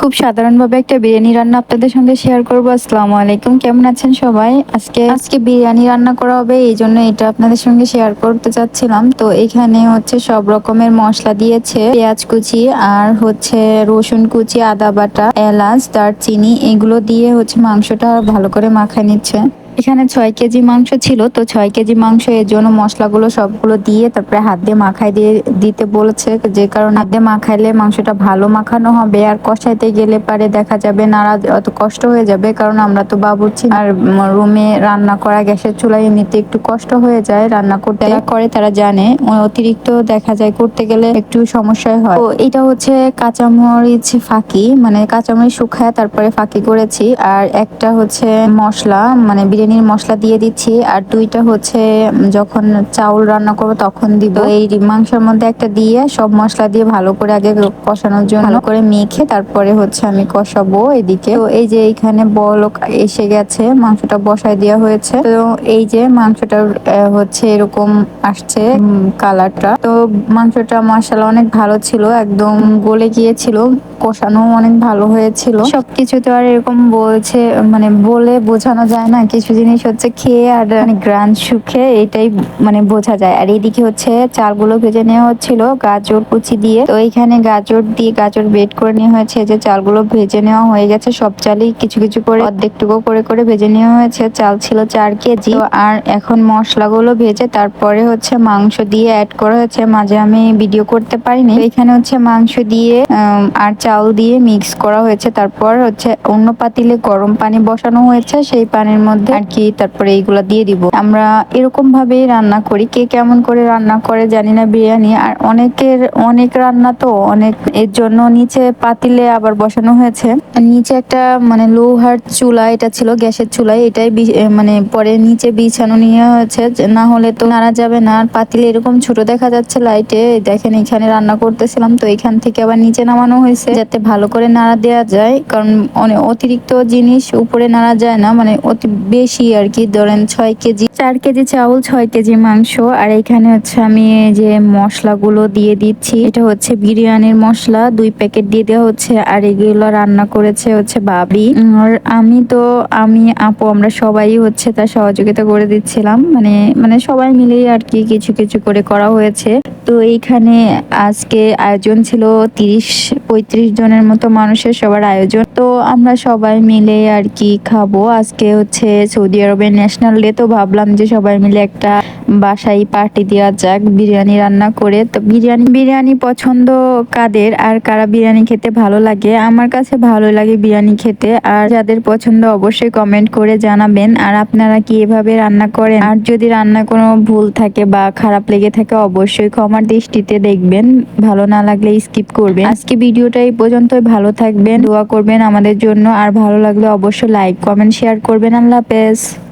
খুব সাধারণভাবে একটা বিরিয়ানি রান্না আপনাদের সঙ্গে শেয়ার করব। আসসালামু আলাইকুম, কেমন আছেন সবাই? আজকে আজকে বিরিয়ানি রান্না করা হবে, এই জন্য এটা আপনাদের সঙ্গে শেয়ার করতে চাচ্ছিলাম। তো এখানে হচ্ছে সব রকমের মশলা দিয়েছে, পেঁয়াজ কুচি আর হচ্ছে রসুন কুচি, আদা বাটা, এলাচ, দারচিনি, এগুলো দিয়ে হচ্ছে মাংসটা ভালো করে মাখা নিচ্ছে। এখানে ছয় কেজি মাংস ছিল, তো ছয় কেজি মাংস এর জন্য মশলাগুলো সবগুলো দিয়ে তারপরে হাত দিয়ে মাখাই দিয়ে দিতে বলেছে। যে কারণে হাত দিয়ে মাখাইলে মাংসটা ভালো মাখানো হবে। আর কষাইতে গেলে পারে দেখা যাবে নাড়া অত কষ্ট হয়ে যাবে। কারণ আমরা তো বাবুর্চি। আর রুমে রান্না করা গ্যাসের চুলায় এমনিতে একটু কষ্ট হয়ে যায় রান্না করতে। করে তারা জানে অতিরিক্ত দেখা যায় করতে গেলে একটু সমস্যা হয়। তো এটা হচ্ছে কাঁচামরিচ ফাঁকি। মানে কাঁচামরিচ শুকায়, তারপরে ফাঁকি করেছি। আর একটা হচ্ছে মশলা মানে বিরিয়ানি বিরিয়ানির মশলা দিয়ে দিচ্ছি, আর দুইটা হচ্ছে যখন চাউল রান্না করব তখন দিব। এই মাংসের মধ্যে একটা দিয়ে সব মশলা দিয়ে ভালো করে আগে কষানোর জন্য ভালো করে মেখে তারপরে হচ্ছে আমি কষাবো এদিকে। তো এই যে এইখানে বলক এসে গেছে, মাংসটা বসায় দেওয়া হয়েছে। তো এই যে মাংসটা হচ্ছে এরকম আসছে কালারটা। তো মাংসটা মশলা অনেক ভালো ছিল, একদম গলে গিয়েছিল, কষানো অনেক ভালো হয়েছিল। সবকিছু তো আর এরকম বলছে মানে বলে বোঝানো যায় না, কিছু জিনিস হচ্ছে খেয়ে আর মানে গ্রান শুকে এটাই মানে বোঝা যায়। আর এইদিকে হচ্ছে চালগুলো ভেজে নেওয়া হচ্ছিল, গাজর কুচি দিয়ে। তো এইখানে গাজর দিয়ে গাজর বেট করে নেওয়া হয়েছে যে চালগুলো ভেজে নেওয়া হয়ে গেছে, সব চালই কিছু কিছু করে, অর্ধেকটুকু করে করে ভেজে নেওয়া হয়েছে। চাল ছিল চার কেজি। আর এখন মশলাগুলো ভেজে তারপরে হচ্ছে মাংস দিয়ে অ্যাড করা হয়েছে। মাঝে আমি ভিডিও করতে পারিনি। এখানে হচ্ছে মাংস দিয়ে আর চাউল দিয়ে মিক্স করা হয়েছে। তারপর হচ্ছে অন্য পাতিলে গরম পানি বসানো হয়েছে। সেই পানির মধ্যে আর কি, তারপরে এইগুলা দিয়ে দিব। আমরা এরকম ভাবেই রান্না করি। কে কেমন করে রান্না করে জানি না বিরিয়ানি। আর অনেকের, অনেক রান্না তো অনেক, এর জন্য নিচে পাতিলে আবার বসানো হয়েছে। নিচে একটা মানে লোহার চুলা, এটা ছিল গ্যাসের চুলাই এটাই মানে পরে নিচে বিছানো নিয়ে হয়েছে। না হলে তো নাড়া যাবে না। আর পাতিলে এরকম ছোট দেখা যাচ্ছে লাইটে। দেখেন এখানে রান্না করতেছিলাম, তো এখান থেকে আবার নিচে নামানো হয়েছে। যাতে ভালো করে নাড়া দেওয়া যায়। কারণ অনেক অতিরিক্ত জিনিস উপরে নাড়া যায় না। মানে অতি, বেশি বেশি আর কি। ধরেন ছয় কেজি, চার কেজি চাউল, ছয় কেজি মাংস। আর এখানে হচ্ছে আমি যে মশলাগুলো দিয়ে দিচ্ছি, এটা হচ্ছে বিরিয়ানির মশলা। দুই প্যাকেট দিয়ে দেওয়া হচ্ছে আর এগুলো রান্না করেছে হচ্ছে বাবি আর আমি তো, আমি, আপু, আমরা সবাই হচ্ছে তার সহযোগিতা করে দিচ্ছিলাম। মানে মানে সবাই মিলেই আর কি কিছু কিছু করে করা হয়েছে। তো এইখানে আজকে আয়োজন ছিল তিরিশ, পঁয়ত্রিশ জনের মতো মানুষের সবার আয়োজন। তো আমরা সবাই মিলে আর কি খাব। আজকে হচ্ছে সৌদি আরবের ন্যাশনাল ডে তো ভাবলাম যে সবাই মিলে একটা বাসায় পার্টি দেওয়া যাক, বিরিয়ানি রান্না করে। তো বিরিয়ানি বিরিয়ানি পছন্দ কাদের? আর কারা বিরিয়ানি খেতে ভালো লাগে? আমার কাছে ভালো লাগে বিরিয়ানি খেতে। আর যাদের পছন্দ অবশ্যই কমেন্ট করে জানাবেন। আর আপনারা কি এভাবে রান্না করেন? আর যদি রান্না কোনো ভুল থাকে বা খারাপ লেগে থাকে, অবশ্যই ক্ষমার দৃষ্টিতে দেখবেন। ভালো না লাগলে স্কিপ করবেন। আজকে ভিডিওটা এই পর্যন্তই। ভালো থাকবেন, দোয়া করবেন আমাদের জন্য। আর ভালো লাগলে অবশ্যই লাইক কমেন্ট শেয়ার করবেন। আল্লাহ হাফেজ।